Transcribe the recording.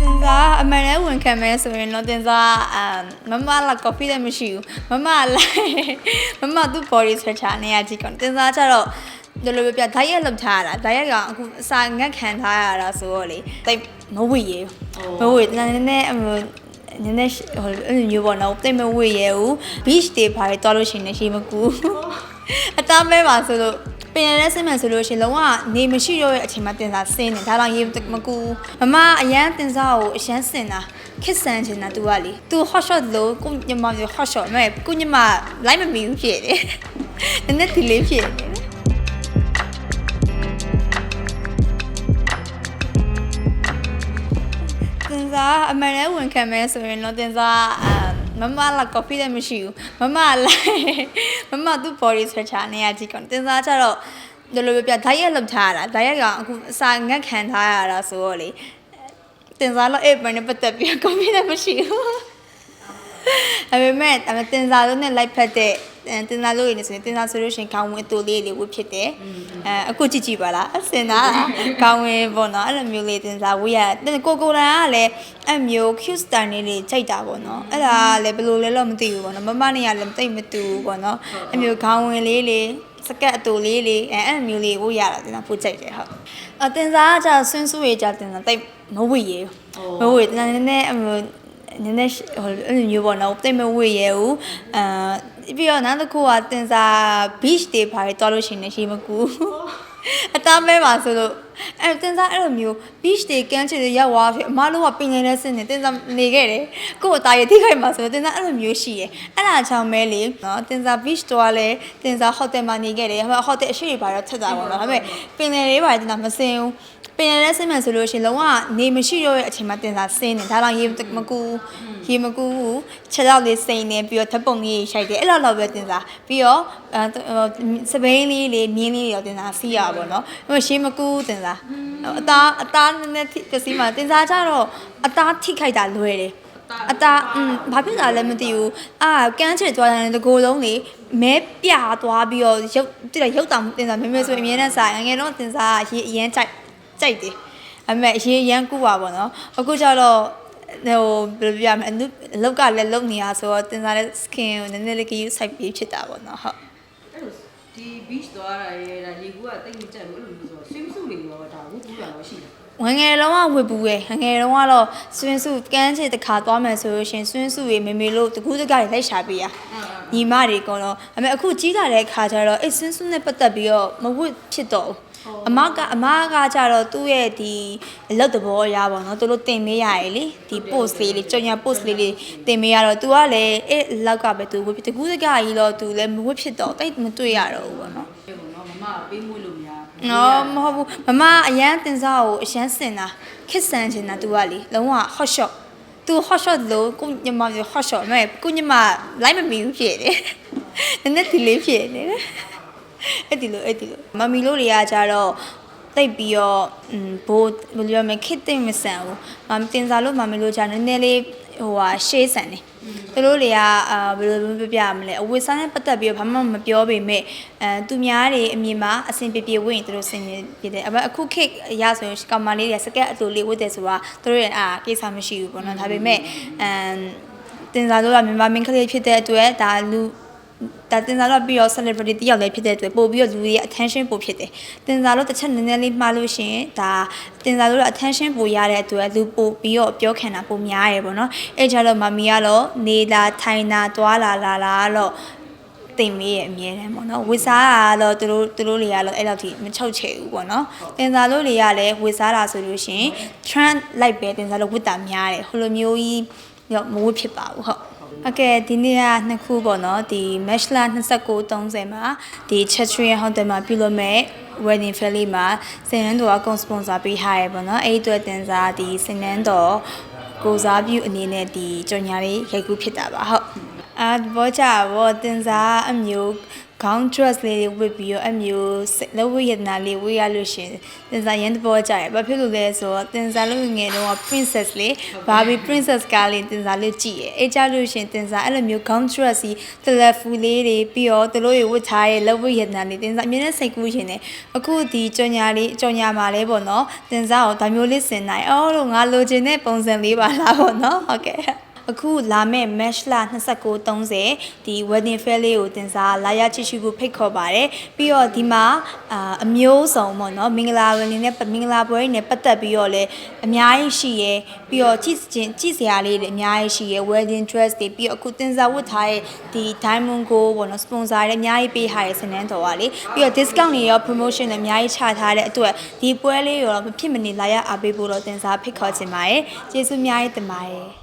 တင်စားအမှန်တည်းဝန်ခံမဲဆိုရင်တော့တင်စားအမ်မမလာ coffee လည်းမရှိဘူးမမလိုက်မမသူ့ body structure နဲ့အကြည့်ကောတင်စားကြတော့ဒီလိုပဲပြ diet လုပ်ထားရတာ diet ကအခုအစာငတ်ခံထားရတာဆိုတော့လေတိတ်မဝေရဘူးမဝေနည်းနည်းအမနည်းနည်းဟိုအဲ့လိုမျိုးပေါ့နော်တိတ်မဝေရဘူး beach တွေဘာတွေတွားလို့ရှိရင်လည်းရှိမကူ အသားမဲပါဆိုလို့ပင်ရတဲ့စိတ်မှန်ဆိုလို့ရှိရင်လုံးဝနေမရှိတော့ရဲ့အချိန်မှာတင်စားဆင်းနေဒါတော့ရေမကူမမအရန်တင်စားကိုအရန်စင်တာခစ်ဆန်ချင်တာ तू ကလေ तू hot shot လို့ကိုညမမျိုး hot shot မဲ့ကိုညမလိုက်မမီဘူးဖြစ်တယ်နည်းနည်းဒီလေးဖြစ်နေတယ်တင်စားအမှန်တည်းဝန်ခံမဲဆိုရင်တော့တင်စားအ မ်မမလာ coffee လည်းမရှိဘူးမမလိုက်မမသူ့ body structure နဲ့အကြည့်ကောတင်စားကြတော့ဒီလိုပဲပြ diet လုပ်ထားရတာ diet ကအခုအစာငတ်ခံထားရတာဆိုတော့လေတင်စားတော့အဲ့ဘယ်နဲ့ပတ်သက်ပြီး coffee လည်းမရှိဘူးဒါပေမဲ့အမတင်စားလို့နဲ့လိုက်ဖက်တဲ့အဲ တင်စားလို့ရနေဆိုရင်တင်စားဆိုလို့ရှိရင်ခေါင်းဝင်အတူလေးလေးဝတ်ဖြစ်တယ်အဲအခုကြည့်ကြည့်ပါလားအစင်သားခေါင်းဝင်ပေါ့နော်အဲ့လိုမျိုးလေးတင်စားဝတ်ရတယ်ကိုကိုလန်ကလည်းအဲ့မျိုး cute style လေးလေးကြိုက်တာပေါ့နော်အဲ့ဒါလည်းဘယ်လိုလဲတော့မသိဘူးပေါ့နော်မမနဲ့ကလည်းတိတ်မတူဘူးပေါ့နော်အဲ့မျိုးခေါင်းဝင်လေးလေးစကတ်အတူလေးလေးအဲအဲ့လိုမျိုးလေးဝတ်ရတာတင်စားပိုကြိုက်တယ်ဟုတ်အတင်စားကကြာဆွန်းဆူရကြတင်စားတိတ်မဝတ်ရဘူးမဝတ်နည်းနည်းအမျိုးနည်းနည်းဟိုအဲ့လိုမျိုးပေါ့နော်တိတ်မဝေ့ရဘူးအာ ပြီးတော့နောက်တစ်ခုကတင်စား beach တွေဘာတွေတွားလို့ရှိရင်လည်းရှိမကူအသားမဲပါဆိုလို့ အဲ့တင်စားအဲ့လိုမျိုး beach တွေကမ်းခြေတွေရောက်သွားပြီအမလုံးကပင်နေတဲ့စင်နေတင်စားနေခဲ့တယ်ကို့အသားရထိခိုက်မှာဆိုတော့တင်စားအဲ့လိုမျိုးရှိရယ်အဲ့ဒါချောင်းမဲလေနော်တင်စား beach တွားလဲတင်စား hotel မှာနေခဲ့တယ်ဟို hotel အရှိတွေဘာတော့ထက်တာပေါ့နော်ဒါပေမဲ့ပင်တွေဘာတင်စားမစင်ဘူးပင်ရတဲ့စိတ်မှန်ဆိုလို့ရှိရင်လုံးဝနေမရှိတော့ရဲ့အချိန်မှာတင်စားဆင်းနေဒါတော့ရေမကူရေမကူဘူးခြေထောက်လေးစိန်နေပြီးတော့ဓပုံလေးရှိုက်တယ်အဲ့လိုတော့ပဲတင်စားပြီးတော့စပိန်လေးလေးမြင်းလေးရောတင်စားစီးရပါတော့ဟိုရှေးမကူတင်စားအသားအသားနည်းနည်းပစ္စည်းမှာတင်စားကြတော့အသားထိခိုက်တာလွယ်တယ်အသားอืมဘာဖြစ်တာလဲမသိဘူးအာကန်းချစ်သွားတယ်တကိုယ်လုံးလေမဲပြသွားပြီးတော့ရုပ်တိရရုပ်တောင်တင်စားမဲမဲဆိုအမြဲတမ်းစားငယ်တော့တင်စားရေအရင်ကြိုက်ကြိုက်တယ်အမေအရေးရမ်းကူပါပေါ့နော်အခုကျတော့ဟိုဘယ်လိုပြောရမလဲအနုအလောက်ကလည်းလုံနေရဆိုတော့တင်စားတဲ့ skin ကိုနည်းနည်းလေးကြီးစိုက်ပြီးဖြစ်တာပေါ့နော်ဟုတ်အဲ့လို ဒီ beach သွားတာရဲဒါရေကူးကတိတ်မကြက်ဘူးအဲ့လိုမျိုးဆို swim suit တွေရောဒါဝတ်ကူးတာရောရှိတယ်ဝင်ငယ်လုံးဝဝစ်ဘူးရဲ့ငယ်လုံးကတော့ဆွင်းစုကန်းချစ်တစ်ခါသွားမယ်ဆိုလို့ရှင်ဆွင်းစုရေမေမေလို့တကူးတကတွေလိုက်ရှာပေးရညီမတွေကတော့အမေအခုကြီးလာတဲ့ခါကျတော့အဲ့ဆွင်းစုနဲ့ပတ်သက်ပြီးတော့မဝစ်ဖြစ်တော့ဘူး အမကအမကကြတော့သူ့ရဲ့ဒီအလုပ်တဘောအရာပေါ့နော်သူတို့တင်မေးရရလေဒီ post လေးလေးကြော်ညာ post လေးလေးတင်မေးရတော့ तू ကလည်းအဲ့လောက်ကပဲ तू ဝစ်တကူးတကကြီးတော့ तू လည်းမဝစ်ဖြစ်တော့တိတ်မတွေ့ရတော့ဘူးပေါ့နော် ပြေကုန်တော့မမကပေးမွေးလို့များ နော်မဟုတ်ဘူးမမအရန်တင်စားကိုအရန်စင်တာခစ်ဆန်ချင်တာ तू ကလေလုံးဝ hot shot तू hot shot လို့ကိုညမမျိုး hot shot မဲ့ကိုညမလိုက်မမီဘူးဖြစ်တယ်နည်းနည်းဒီလေးဖြစ်နေတယ် အဲ့ဒီလိုအဲ့ဒီလိုမမီလို့တွေကကြတော့တိတ်ပြီးတော့อืมဘိုးဘယ်လိုပြောမလဲခစ်သိမ့်မဆန်ဘူးမမတင်စားလို့မမီလို့ကြနည်းနည်းလေးဟိုဟာရှေးဆန်နေသူတို့တွေကအာဘယ်လိုပြောပြရမလဲအဝတ်စားနဲ့ပတ်သက်ပြီးတော့ဘာမှမပြောပေမဲ့အဲသူများတွေအမြင်မှာအဆင်ပြေပြေဝင့်သူတို့ဆင်ပြေပြေတယ်အမအခုခေတ်အရဆိုရင်ကောင်မလေးတွေစကက်အတူလေးဝတ်တယ်ဆိုတာသူတို့ရဲ့အာကိစ္စမရှိဘူးပေါ့နော်ဒါပေမဲ့အမ်တင်စားလို့ကမြန်မာမင်းကလေးဖြစ်တဲ့အတွက်ဒါလူ ဒါတင်စားလို့ပြီးတော့ celebrity တယောက်လည်းဖြစ်တဲ့အတွက်ပို့ပြီးတော့လူတွေရဲ့ attention ပို့ဖြစ်တယ်တင်စားလို့တစ်ချက်နည်းနည်းလေးမှားလို့ရှိရင်ဒါတင်စားလို့ attention ပို့ရတဲ့အတွက်လူပို့ပြီးတော့ပြောခံတာပိုများရယ်ပေါ့နော်အဲကြတော့မမီကတော့နေလာထိုင်လာတွာလာလာလာတော့တင်မေးရဲ့အမြဲတမ်းပေါ့နော်ဝစ်စားကတော့သူတို့သူတို့တွေကတော့အဲ့လောက်ထိမချုပ်ချယ်ဘူးပေါ့နော်တင်စားလို့တွေကလည်းဝစ်စားတာဆိုလို့ရှိရင် trend လိုက်ပဲတင်စားလို့ဝစ်တာများတယ်ဟိုလိုမျိုးကြီးတော့မဝစ်ဖြစ်ပါဘူးဟုတ် အကယ်ဒီနေ့ကနှစ်ခုပေါ့နော်ဒီ match လ29:30မှာဒီ Chatrian Hotel မှာပြုလုပ်မဲ့ wedding fairly မှာစင်နန်းတော်အကုန် sponsor ပေးထားရပေါ့နော်အဲ့ဒီအတွက်တင်စားဒီစင်နန်းတော်ကိုစားပြုအနေနဲ့ဒီကြော်ညာလေးရိုက်ကူးဖြစ်တာပါဟုတ်အာဘောကြဘောတင်စားအမျိုး gown dress လေးတွေဝတ်ပြီးတော့အမျိုးလက်ဝတ်ရတနာလေးဝတ်ရလို့ရှရင်တင်စားရန်တပေါ်ကြရဘာဖြစ်လို့လဲဆိုတော့တင်စားလို့ငယ်တော့ princess လေး Barbie princess ကားလေးတင်စားလေးကြည့်ရအဲကြလို့ရှရင်တင်စားအဲ့လိုမျိုး gown dress ကြီး telephone လေးတွေပြီးတော့သူတို့ရဝတ်ထားရဲ့လက်ဝတ်ရတနာလေးတင်စားအမြဲတမ်းစိတ်ကူးရှင်နေအခုဒီကြော်ညာလေးကြော်ညာမှာလဲပေါ့နော်တင်စားကိုဒါမျိုးလေးစင်နိုင်အော်လို့ငါလိုချင်တဲ့ပုံစံလေးပါလားပေါ့နော်ဟုတ်ကဲ့ အခုလာမဲ့ match လ2930ဒီ wedding fair လေးကိုတင်စားလာရချစ်ရှိဖို့ဖိတ်ခေါ်ပါတယ်ပြီးတော့ဒီမှာအာအမျိုးစုံပေါ့နော်မင်္ဂလာဝင်နေနဲ့မင်္ဂလာပွဲနဲ့ပတ်သက်ပြီးတော့လည်းအများကြီးရှိရဲပြီးတော့ကြည့်ချင်းကြည့်စရာလေးတွေအများကြီးရှိရဲ wedding dress တွေပြီးတော့အခုတင်စားဝတ်ထားတဲ့ဒီ diamond gold ပေါ့နော် sponsor တွေအများကြီးပေးထားတဲ့စနန်းတော်ပါလေပြီးတော့ discount တွေရော promotion တွေအများကြီးချထားတဲ့အတွက်ဒီပွဲလေးရောမဖြစ်မနေလာရအားပေးဖို့တော့တင်စားဖိတ်ခေါ်ချင်ပါတယ်ကျေးဇူးအများကြီးတင်ပါတယ်